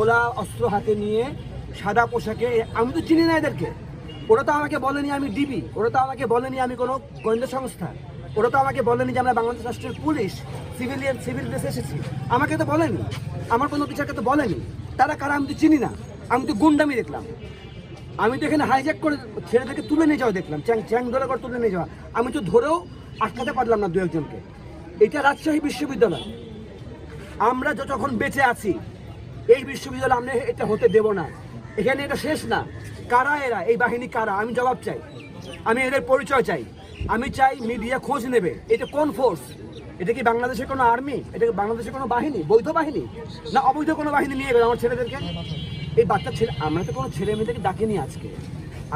গোলা অস্ত্র হাতে নিয়ে সাদা পোশাকে আমি তো চিনি না এদেরকে। ওরা তো আমাকে বলেনি আমি ডিবি, ওরা তো আমাকে বলেনি আমি কোনো গোয়েন্দা সংস্থা, ওরা তো আমাকে বলেনি যে আমরা বাংলাদেশ রাষ্ট্রের পুলিশ, সিভিলিয়ান, সিভিল ড্রেসে এসেছি। আমাকে তো বলেনি, আমার কোনো বিচারকে তো বলেনি। তারা কারা আমি তো চিনি না, আমি তো গুন্ডামি দেখলাম। আমি তো এখানে হাইজ্যাক করে ছেলেদেরকে তুলে নিয়ে যাওয়া দেখলাম, চ্যাং চ্যাং ধরে করে তুলে নিয়ে যাওয়া। আমি তো ধরেও আটকাতে পারলাম না দু একজনকে। এটা রাজশাহী বিশ্ববিদ্যালয়। আমরা যতক্ষণ বেঁচে আছি এই বিশ্ববিদ্যালয় আমরা এটা হতে দেব না। এখানে এটা শেষ না। কারা এরা? এই বাহিনী কারা? আমি জবাব চাই। আমি এদের পরিচয় চাই। আমি চাই মিডিয়া খোঁজ নেবে। এটা কোন ফোর্স এটা কি বাংলাদেশের কোনো আর্মি এটা কি বাংলাদেশের কোনো বাহিনী? বৈধ বাহিনী? না অবৈধ কোনো বাহিনী নিয়ে গেল আমার ছেলেদেরকে? এই বাচ্চা ছেলে, আমরা তো কোনো ছেলে মেয়েদেরকে ডাকিনি আজকে।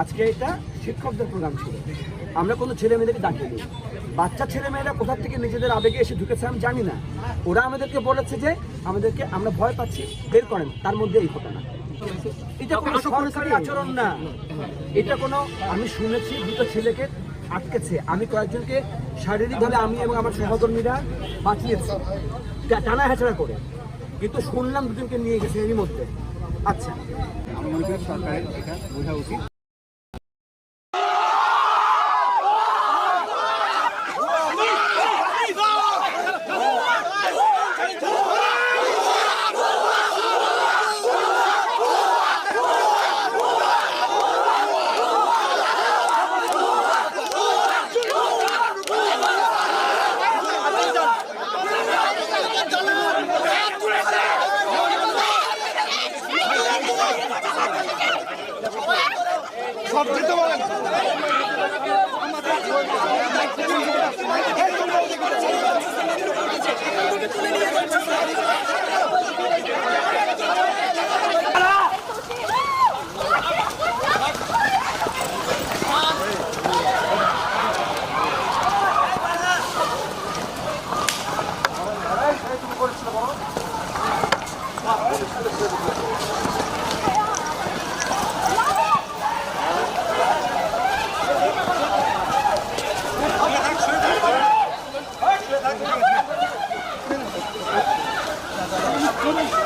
আজকে এটা শিক্ষকদের প্রোগ্রাম ছিল। আমরা কোনো ছেলে মেয়েদেরকে ডাকিনি। বাচ্চা ছেলে মেয়েরা কোথা থেকে নিজেদের আবেগে এসে ঢুকেছে আমি জানি না। ওরা আমাদেরকে বলেছে যে আমাদেরকে আমরা ভয় পাচ্ছি, বের করেন, তার মধ্যে এই ঘটনা। এটা কোনো সরকারি আচরণ না। এটা কোনো, আমি শুনেছি দুটো ছেলেকে আটকেছে। আমি কয়েকজনকে শারীরিকভাবে আমি এবং আমার সহকর্মীরা বাঁচিয়েছি। টানা হেঁচড়া করে। কিন্তু শুনলাম দুজনকে নিয়ে গেছে এরই মধ্যে। আচ্ছা। আমি মনে করি সরকারের এটা বোঝা উচিত। মার্জিত Come on.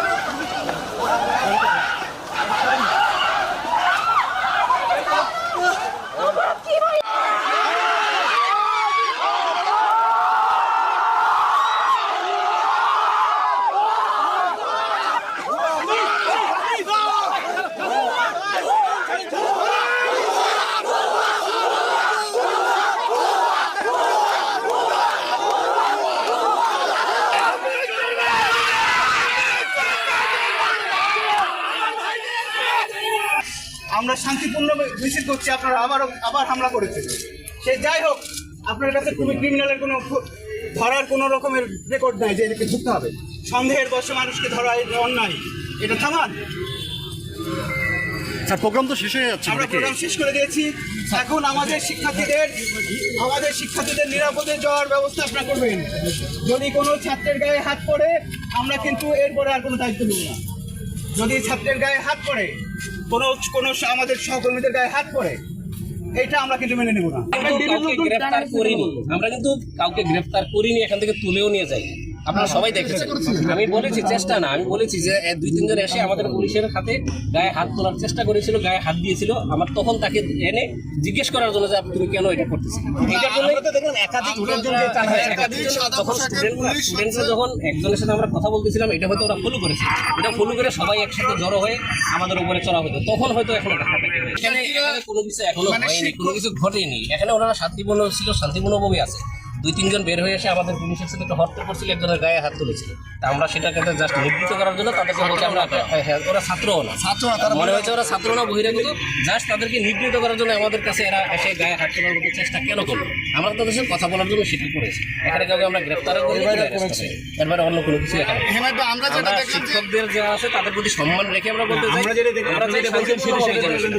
আমরা শান্তিপূর্ণ মিছিল করছি আপনারা আবারও আবার হামলা করেছেন। সে যাই হোক আপনার কাছে কোনো ক্রিমিনালের কোনো ধরার কোনো রকমের রেকর্ড নাই যে এদেরকে ধরতে হবে। সন্দেহের বসে মানুষকে ধরা এটা অন্যায়। এটা থামান। স্যার প্রোগ্রাম তো শেষ হয়ে যাচ্ছে আমরা? প্রোগ্রাম শেষ করে দিয়েছি। এখন আমাদের শিক্ষার্থীদের আমাদের শিক্ষার্থীদের নিরাপদে যাওয়ার ব্যবস্থা আপনারা করবেন। যদি কোনো ছাত্রের গায়ে হাত পড়ে আমরা কিন্তু এরপরে আর কোনো দায়িত্ব নেব না। যদি ছাত্রের গায়ে হাত পড়ে কোনো কোনো আমাদের সহকর্মীদের গায়ে হাত পড়ে এটা আমরা কিন্তু মেনে নেব না। কাউকে গ্রেফতার করিনি, আমরা কিন্তু কাউকে গ্রেফতার করিনি, এখান থেকে তুলেও নিয়ে যাই আপনারা সবাই দেখেছেন। আমি বলেছি চেষ্টা না আমি বলেছি যে দুই তিনজন এসে আমাদের পুলিশের হাতে গায়ে হাত তোলার চেষ্টা করেছিল গায়ে হাত দিয়েছিল। আমার তখন তাকে এনে জিজ্ঞেস করার জন্য যে তুমি কেন এটা করতেছি? এটার জন্য দেখলাম যখন স্টুডেন্টরা স্টুডেন্টরা যখন একজনের সাথে আমরা কথা বলতেছিলাম এটা হয়তো ওরা ফলো করেছে। এটা ফলো করে সবাই একসাথে জড়ো হয়ে আমাদের উপরে চড়া হতো। তখন হয়তো এখন এখানে কোনো কিছু এখনও হয়নি কোনো কিছু ঘটেনি। এখানে ওনারা শান্তিপূর্ণ ছিল শান্তিপূর্ণভাবে আছে। দুই তিনজন বের হয়ে এসে আমাদের পুলিশের সাথে একটা হত্যা করছিল একজনের গায়ে হাত তুলেছিল। তা আমরা সেটাকে জাস্ট নিবৃত্ত করার জন্য তাদেরকে বলছি আমরা হ্যাঁ, হ্যাঁ, ওরা ছাত্রও না। ছাত্র মনে হয়েছে ওরা ছাত্র না বহিরাগত। জাস্ট তাদেরকে নিবৃত্ত করার জন্য আমাদের কাছে এরা এসে গায়ে হাত তোলার মতো চেষ্টা কেন করল? আমরা তাদের সাথে কথা বলার জন্য সেটা করেছি। এখানে কাউকে আমরা গ্রেফতার করি এরপরে অন্য কোনো কিছু এখানে আমরা শিক্ষকদের যারা আছে তাদের প্রতি সম্মান রেখে আমরা বলতে চাই। আমরা যেটা দেখি- আমরা শান্তিপূর্ণভাবে যেন সেটা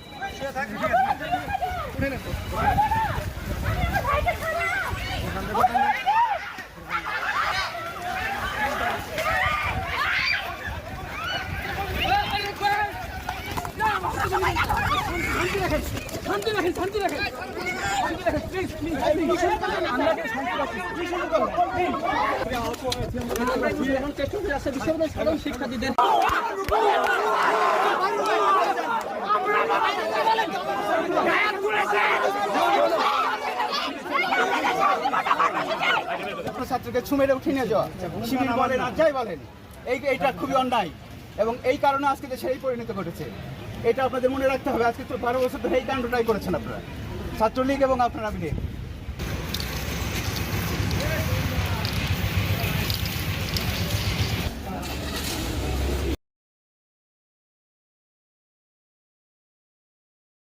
শান্তি রাখেন শান্তি রাখেন ছাত্রকে ছুমেরে উঠিয়ে নিয়ে যাওয়া। শিবির বলেন, আর যাই বলেন, এই এইটা খুবই অন্যায়। এবং এই কারণে আজকে দেশে এই পরিণত ঘটেছে। এটা আপনাদের মনে রাখতে হবে, আজকে তো বারো বছর ধরে এই কাণ্ডটাই করেছেন আপনারা। ছাত্রলীগ এবং আপনারা মিলে